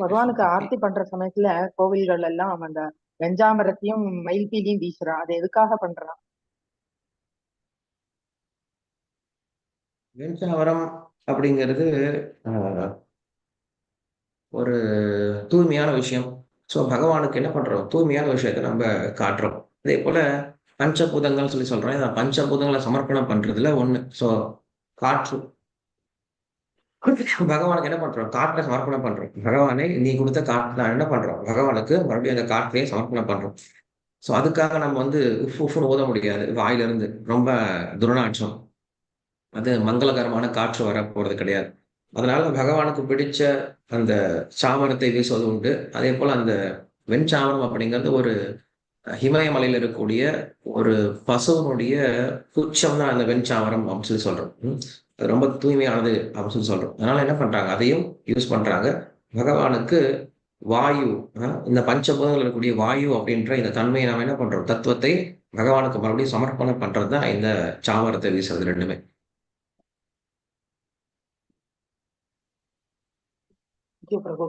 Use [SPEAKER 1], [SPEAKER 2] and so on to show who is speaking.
[SPEAKER 1] பகவானுக்கு ஆர்த்தி பண்ற சமயத்துல கோவில்கள் எல்லாம் அந்த வெஞ்சாமரத்தையும் மயில்பீலியும் வீசுறான் அது எதுக்காக பண்றான்
[SPEAKER 2] வெஞ்சாவரம் அப்படிங்கிறது ஆஹ், ஒரு தூய்மையான விஷயம். ஸோ பகவானுக்கு என்ன பண்றோம்? தூய்மையான விஷயத்தை நம்ம காட்டுறோம். அதே போல பஞ்சபூதங்கள் சொல்லி சொல்றோம். பஞ்சபூதங்களை சமர்ப்பணம் பண்றதுல ஒண்ணு. ஸோ காற்று பகவானுக்கு என்ன பண்றோம்? காற்றை சமர்ப்பணம் பண்றோம். பகவானே நீ கொடுத்த காற்று நான் என்ன பண்றோம்? பகவானுக்கு மறுபடியும் அந்த காற்றையே சமர்ப்பணம் பண்றோம். ஸோ அதுக்காக நம்ம வந்து உஃப் உஃப்னு ஊத முடியாது. வாயிலிருந்து ரொம்ப துர்நாற்றம். அது மங்களகரமான காற்று வர போறது கிடையாது. அதனால பகவானுக்கு பிடிச்ச அந்த சாமரத்தை வீசுவது உண்டு. அதே போல அந்த வெண்சாமரம் அப்படிங்கிறது ஒரு ஹிமயமலையில் இருக்கக்கூடிய ஒரு பசுவனுடைய புச்சம் தான் அந்த வெண்சாமரம் அப்படின்னு சொல்லி சொல்றோம். அது ரொம்ப தூய்மையானது அப்படின்னு சொல்லி சொல்றோம். அதனால என்ன பண்றாங்க? அதையும் யூஸ் பண்றாங்க. பகவானுக்கு வாயு இந்த பஞ்சபூதங்கள் இருக்கக்கூடிய வாயு அப்படின்ற இந்த தன்மையை நாம என்ன பண்றோம்? தத்துவத்தை பகவானுக்கு மறுபடியும் சமர்ப்பணம் பண்றது தான் இந்த சாமரத்தை வீசுறது ரெண்டுமே.
[SPEAKER 1] பிரபு.